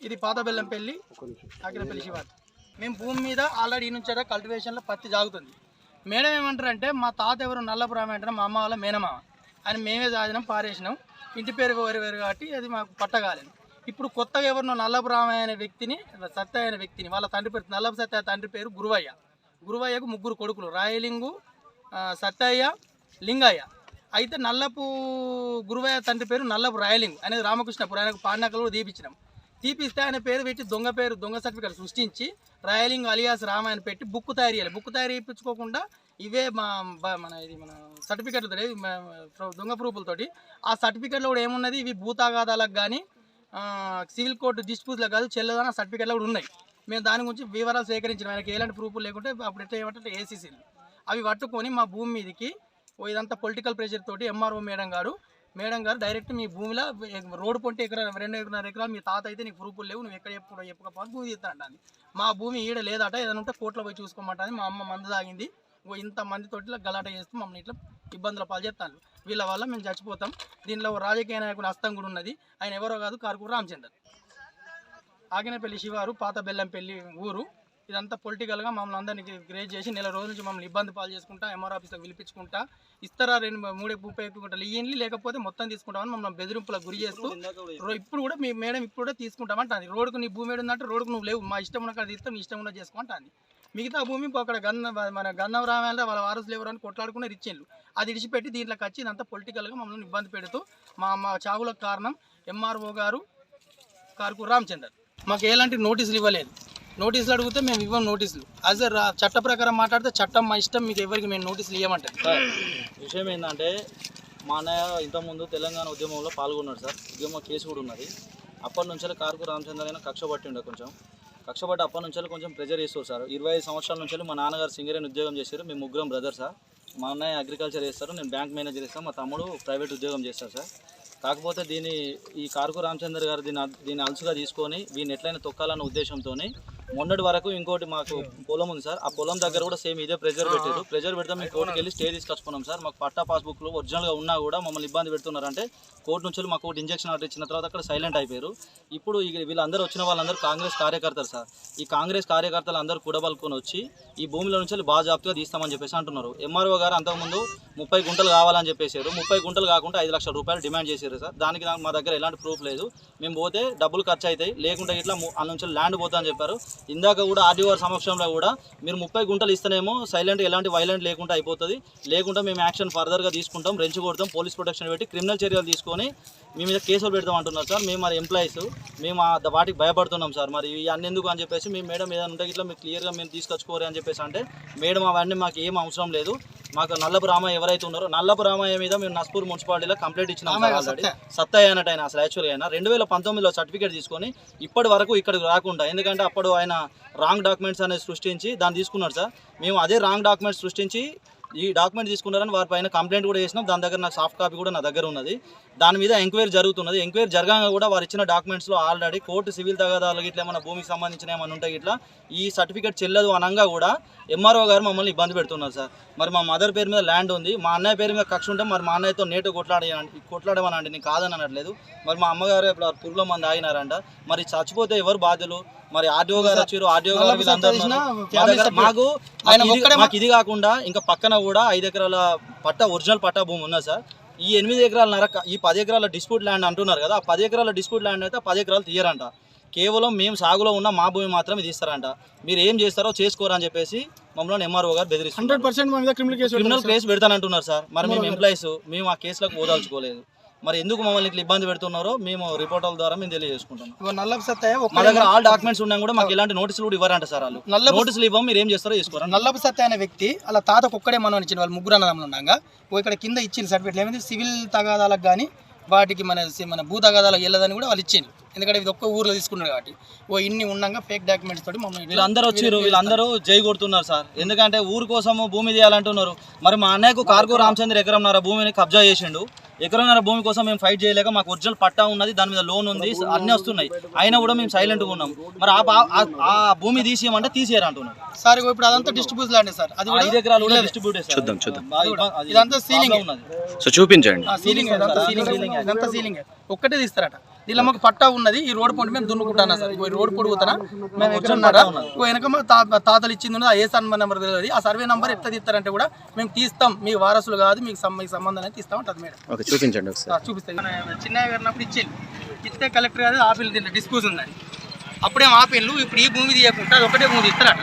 ఇది పాతబెల్లంపల్లి బెల్లంపల్లి అఖిలపల్లి మేము భూమి మీద ఆల్రెడీ ఈ కల్టివేషన్లో పత్తి జాగుతుంది మేడం ఏమంటారు అంటే మా తాత ఎవరు? నల్లపురామ అంటారు మా అమ్మ వాళ్ళ మేనమామ. అని మేమే జాదినాం పారేసినాం. ఇంటి పేరు వేరు వేరు కాబట్టి అది మాకు పట్టగాలేదు. ఇప్పుడు కొత్తగా ఎవరినో నల్లపురామ అనే వ్యక్తిని సత్య అనే వ్యక్తిని వాళ్ళ తండ్రి పేరు నల్లపు సత్య తండ్రి పేరు గురువయ్య. గురువయ్యకు ముగ్గురు కొడుకులు రాయలింగు సత్తయ్య లింగయ్య. అయితే నల్లపు గురువయ్య తండ్రి పేరు నల్లపు రాయలింగు. అనేది రామకృష్ణపురం ఆయనకు పాండకలు దీపించినాం. తీపిస్తే ఆయన పేరు పెట్టి దొంగ పేరు దొంగ సర్టిఫికేట్ సృష్టించి రాయలింగ్ అలియాస్ రామాయణ పెట్టి బుక్ తయారు చేయాలి. బుక్ తయారు చేయించుకోకుండా ఇవే మా బ- మన ఇది మన సర్టిఫికెట్లు దొంగ ప్రూఫ్లతోటి ఆ సర్టిఫికెట్లో కూడా ఏమున్నది? ఇవి భూతాగాదాలకు కానీ సివిల్ కోర్టు డిస్ప్యూట్లకు కాదు చెల్లదన్న సర్టిఫికెట్లు కూడా ఉన్నాయి. మేము దాని గురించి వివరాలు సేకరించిన ఆయనకి ఎలాంటి ప్రూఫ్లు లేకుంటే అప్పుడు ఎట్లా ఏమంటే ఏసీసీలు అవి పట్టుకొని మా భూమి మీదకి ఇదంతా పొలిటికల్ ప్రెషర్ తోటి ఎంఆర్ఓ మేడం గారు మేడం గారు డైరెక్ట్ మీ భూమిలో రోడ్డు పొంటి ఎకరా రెండు ఎకరాల ఎకరాలు మీ తాత అయితే నీకు ప్రూఫులు లేవు నువ్వు ఎక్కడ చెప్పుకో చెప్పుకోపోతే భూమి తీస్తాంటాను మా భూమి ఈడ లేదట ఏదైనా ఉంటే కోర్టులో పోయి చూసుకోమంటుంది మా అమ్మ మందు తాగింది. ఓ ఇంత మంది తోటి గలాట చేస్తూ మమ్మల్ని ఇట్లా ఇబ్బందుల పాలు చేస్తాను వీళ్ళ వల్ల మేము చచ్చిపోతాం. దీనిలో రాజకీయ నాయకుడు హస్తం కూడా ఉన్నది. ఆయన ఎవరో కాదు కారుకూరు రామచంద్ర ఆగినపల్లి శివారు పాత బెల్లంపల్లి ఊరు. ఇదంతా పొలిటికల్గా మమ్మల్ని అందరినీ గ్రేజ్ చేసి నెల రోజుల నుంచి మమ్మల్ని ఇబ్బంది పాలు చేసుకుంటా ఎంఆర్ ఆఫీస్లో పిలిపించుకుంటా ఇస్తారా రెండు మూడు ముప్పై గుంటలు ఇయ్యండి లేకపోతే మొత్తం తీసుకుంటామని మమ్మల్ని బెదిరింపులకు గురి చేస్తూ ఇప్పుడు కూడా మీ మేడం ఇప్పుడు కూడా తీసుకుంటామంటుంది. రోడ్డుకు నీ భూమి ఉందంటే రోడ్డుకు నువ్వు లేవు. మా ఇష్టం ఉన్న తీస్తాం నీ ఇష్టం ఉన్న చేసుకుంటాను మిగతా భూమి అక్కడ గన్న మన గంధం రామాయణ వాళ్ళ వారసులు ఎవరు అని కొట్లాడుకునే ఇచ్చిండ్రు. అది ఇడిచిపెట్టి దీంట్లోకి వచ్చి ఇదంతా పొలిటికల్గా మమ్మల్ని ఇబ్బంది పెడుతూ మా మా చావులకు కారణం ఎంఆర్ఓ గారు కారుకు రామచందర్ మాకు ఎలాంటి నోటీసులు ఇవ్వలేదు. నోటీసులు అడిగితే మేము ఇవ్వం నోటీసులు. అదే చట్ట ప్రకారం మాట్లాడితే చట్టం మా ఇష్టం మీకు ఎవరికి మేము నోటీసులు ఇవ్వమంటారు సార్ విషయం ఏంటంటే మా అన్నయ్య ఇంతకుముందు తెలంగాణ ఉద్యమంలో పాల్గొన్నాడు సార్. ఉద్యమ కేసు కూడా ఉన్నది. అప్పటి నుంచి కారుకు రామచంద్ర కక్ష పట్టి ఉండే కొంచెం. కక్ష పట్టి అప్పటి నుంచి కొంచెం ప్రెజర్ చేస్తారు సార్. ఇరవై ఐదు సంవత్సరాల నుంచి మా నాన్నగారు సింగరేణి ఉద్యోగం చేశారు. మేము ముగ్గురం బ్రదర్ సార్. మా అన్నయ్య అగ్రికల్చర్ చేస్తారు. నేను బ్యాంక్ మేనేజర్ చేస్తాను. మా తమ్ముడు ప్రైవేట్ ఉద్యోగం చేస్తారు సార్. కాకపోతే దీని ఈ కారుకు రామచంద్ర గారు దీన్ని దీన్ని అలసుగా తీసుకొని వీడిని ఎట్లయినా తొక్కాలన్న ఉద్దేశంతో మొన్నటి వరకు ఇంకోటి మాకు పొలం ఉంది సార్. ఆ పొలం దగ్గర కూడా సేమ్ ఇదే ప్రెజర్ పెట్టారు. ప్రెజర్ పెడితే మేము కోర్టుకి వెళ్ళి స్టే తీసుకొచ్చుకున్నాం సార్. మాకు పట్టా పాస్బుక్లు ఒరిజినల్గా ఉన్నా కూడా మమ్మల్ని ఇబ్బంది పెడుతున్నారంటే కోర్టు నుంచి మాకు ఒకటి ఇంజక్షన్ ఆర్డర్ ఇచ్చిన తర్వాత అక్కడ సైలెంట్ అయిపోయారు. ఇప్పుడు వీళ్ళందరూ వచ్చిన వాళ్ళందరూ కాంగ్రెస్ కార్యకర్తలు సార్. ఈ కాంగ్రెస్ కార్యకర్తలు అందరూ కూడబలుకొని వచ్చి ఈ భూమిలో నుంచి బాగా జాబ్గా తీస్తామని చెప్పేసి అంటున్నారు. ఎంఆర్ఓ గారు అంతకుముందు ముప్పై గుంటలు కావాలని చెప్పేశారు ముప్పై గుంటలు కాకుండా ఐదు లక్షల రూపాయలు డిమాండ్ చేశారు సార్. దానికి నాకు మా దగ్గర ఎలాంటి ప్రూఫ్ లేదు. మేము పోతే డబ్బులు ఖర్చు అవుతాయి. లేకుంటే ఇట్లా నుంచి ల్యాండ్ పోతా అని చెప్పారు. ఇందాక కూడా ఆర్డీఓ సమక్షంలో కూడా మీరు ముప్పై గుంటలు ఇస్తేనేమో సైలెంట్ ఎలాంటి వైలెంట్ లేకుండా అయిపోతుంది. లేకుంటే మేము యాక్షన్ ఫర్దర్గా తీసుకుంటాం రెంచి కొడతాం పోలీస్ ప్రొటెక్షన్ పెట్టి క్రిమినల్ చర్యలు తీసుకొని మీ మీద కేసులు పెడతాం అంటున్నారు సార్. మేము మరి ఎంప్లాయీస్ మేము వాటికి భయపడుతున్నాం సార్. మరి ఇవి అన్ని ఎందుకు అని చెప్పేసి మీ మేడం ఏదైనా ఉంటే ఇట్లా మీరు క్లియర్గా మేము తీసుకొచ్చుకోరు అని చెప్పేసి అంటే మేడం అవన్నీ మాకు ఏం అవసరం లేదు. మాకు నల్లపు రామయ్య ఎవరైతే ఉన్నారో నల్లపు రామయ్య మీద మేము నస్పూర్ మున్సిపాలిటీలో కంప్లైంట్ ఇచ్చినాం ఆల్రెడీ. సత్తయ్య అన్నట్టు ఆయన అసలు యాక్చువల్గా ఆయన రెండు వేల పంతొమ్మిదిలో సర్టిఫికేట్ తీసుకొని ఇప్పటి వరకు ఇక్కడికి రాకుండా ఎందుకంటే అప్పుడు ఆయన రాంగ్ డాక్యుమెంట్స్ అనేది సృష్టించి దాన్ని తీసుకున్నాడు సార్. మేము అదే రాంగ్ డాక్యుమెంట్స్ సృష్టించి ఈ డాక్యుమెంట్ తీసుకున్నారని వారి పైన కంప్లైంట్ కూడా చేసినాం. దాని దగ్గర నాకు సాఫ్ట్ కాపీ కూడా నా దగ్గర ఉన్నది. దాని మీద ఎంక్వైరీ జరుగుతున్నది. ఎంక్వైరీ జరగగా కూడా వారు ఇచ్చిన డాక్యుమెంట్స్లో ఆల్రెడీ కోర్టు సివిల్ తగాదాలు ఇట్లా ఏమైనా భూమికి సంబంధించిన ఏమైనా ఉంటే ఇట్లా ఈ సర్టిఫికేట్ చెల్లదు అనగా కూడా ఎంఆర్ఓ గారు మమ్మల్ని ఇబ్బంది పెడుతున్నారు సార్. మరి మా మదర్ పేరు మీద ల్యాండ్ ఉంది. మా అన్నయ్య పేరు మీద కక్ష ఉంటే మరి మా అన్నయ్యతో నేటు కొట్లాడే కొట్లాడమనండి. నేను కాదని అనట్లేదు మరి మా అమ్మగారు ఇప్పుడు పురుగుల మంది ఆగినారంట. మరి చచ్చిపోతే ఎవరు బాధ్యులు? మరి ఆర్డీఓ గారు వచ్చారు. ఆర్డీఓ గారు మాకు మాకు ఇది కాకుండా ఇంకా పక్కన కూడా ఐదు ఎకరాల పట్టా ఒరిజినల్ పట్టా భూమి ఉన్నది సార్. ఈ ఎనిమిది ఎకరాల నరక ఈ పది ఎకరాల డిస్ప్యూట్ ల్యాండ్ అంటున్నారు కదా ఆ పది ఎకరాల డిస్ప్యూట్ ల్యాండ్ అయితే పది ఎకరాలు తీయరంట. కేవలం మేము సాగులో ఉన్న మా భూమి మాత్రమే తీస్తారంట. మీరు ఏం చేస్తారో చేసుకోరని చెప్పేసి మమ్మల్ని ఎంఆర్ఓ గారు హండ్రెడ్ బెదిరిస్తున్నారు పర్సెంట్ క్రిమినల్ కేసు పెడతానంటున్నారు సార్. మరి మేము ఎంప్లాయీస్ మేము ఆ కేసులకు పోదాల్చుకోలేదు మరి ఎందుకు మమ్మల్ని ఇట్లా ఇబ్బంది పెడుతున్నారో మేము రిపోర్టర్ల ద్వారా మేము తెలియజేసుకుంటున్నాం. ఇగో నల్లపు సత్తయ్య మా దగ్గర ఆల్ డాక్యుమెంట్స్ ఉన్నా కూడా మాకు ఎలాంటి నోటీసులు కూడా ఇవ్వరంట సార్ వాళ్ళు. నల్లపు నోటీసులు ఇవ్వం మీరు ఏం చేస్తారో చేసుకోరండి నల్లపు సత్య అనే వ్యక్తి అలా తాతకు ఒక్కడే మనం ఇచ్చిన వాళ్ళు ముగ్గురు అన్నదమ్ములు ఓ ఇక్కడ కింద ఇచ్చిన సర్టిఫికేట్ ఏమైంది సివిల్ తగాదాలకు కానీ వాటికి మన మన భూ తగాదాలకు వెళ్ళదని కూడా వాళ్ళు ఇచ్చింది ఎందుకంటే ఇది ఒక్క ఊర్లో తీసుకున్నారు కాబట్టి. ఓ ఇన్ని ఉండగా ఫేక్ డాక్యుమెంట్స్ తోటి మమ్మల్ని వీళ్ళందరూ వచ్చిర్రు వీళ్ళందరూ జై కొడుతున్నారు సార్. ఎందుకంటే ఊరు కోసము భూమి తీయాలంటున్నారు. మరి మా అన్నయ్యకు కార్గో రామచంద్ర ఎకరంన్నర భూమిని కబ్జా చేసిండు. ఎకరంన్నర భూమి కోసం మేము ఫైట్ చేయలేక మాకు ఒరిజినల్ పట్టా ఉన్నది దాని మీద లోన్ ఉంది అన్నీ వస్తున్నాయి. అయినా కూడా మేము సైలెంట్గా ఉన్నాం. మరి ఆ బా- ఆ- ఆ భూమి తీసేయమంటే తీసేయరు అంటున్నారు. సార్ ఇప్పుడు అదంతా డిస్ట్రిబ్యూట్ ల్యాండ్ సార్. అది కూడా ఐదు ఎకరాలు కూడా డిస్ట్రిబ్యూట్ చూద్దాం, చూద్దాం. ఇదంతా ఏ. ఉన్నది. సో చూపించండి. సీలింగ్ ఇదంతా సీలింగ్. ఇదంతా సీలింగ్ ఒక్కటే తీస్తారట. దీనిలో మాకు పట్టా ఉన్నది ఈ రోడ్ పొండి మేము దున్నుకుంటానా సార్. ఈ రోడ్ పొడుగుతానా మేము ఎక్కడ ఉన్నారా? ఓ వెనక మా తాతలు ఇచ్చింది ఉన్నది ఆ ఏ సన్మాన్ నెంబర్ తెలియదు ఆ సర్వే నెంబర్ ఎట్లా తీస్తారంటే కూడా మేము తీస్తాం. మీ వారసులు కాదు మీకు మీకు సంబంధం అనేది తీస్తాం అంటది మేడం. చూపించండి మన చిన్నయ్య గారినప్పుడు ఇచ్చేది ఇస్తే కలెక్టర్ గారు ఆపిల్ దీంట్లో డిస్పోజ్ ఉందని. అప్పుడేం ఆపిల్లు ఇప్పుడు ఈ భూమి తీయకుండా అది ఒకటే భూమి తీస్తారట.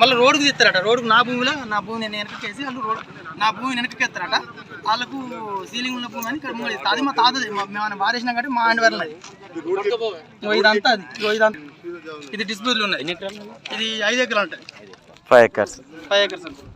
మళ్ళీ రోడ్డుకు తీస్తారట. రోడ్డుకు నా భూమిలో నా భూమి నేను వెనకకేసి వాళ్ళు రోడ్ నా భూమి వెనకకెత్తారట వాళ్ళకు సీలింగ్ ఉన్న భూమి అని ఇక్కడ తీస్తారు. అది మా తాతది. మేము ఆయన వారేసినాం కాబట్టి మా వరలది ఇగో ఇదంతా అది. ఇదంతా. ఇది డిస్పోజల్ ఉన్నాయి. ఇది ఐదు ఎకరాలు ఉంటాయి. Five acres. ఫైవ్ ఎకర్స్ ఉంటుంది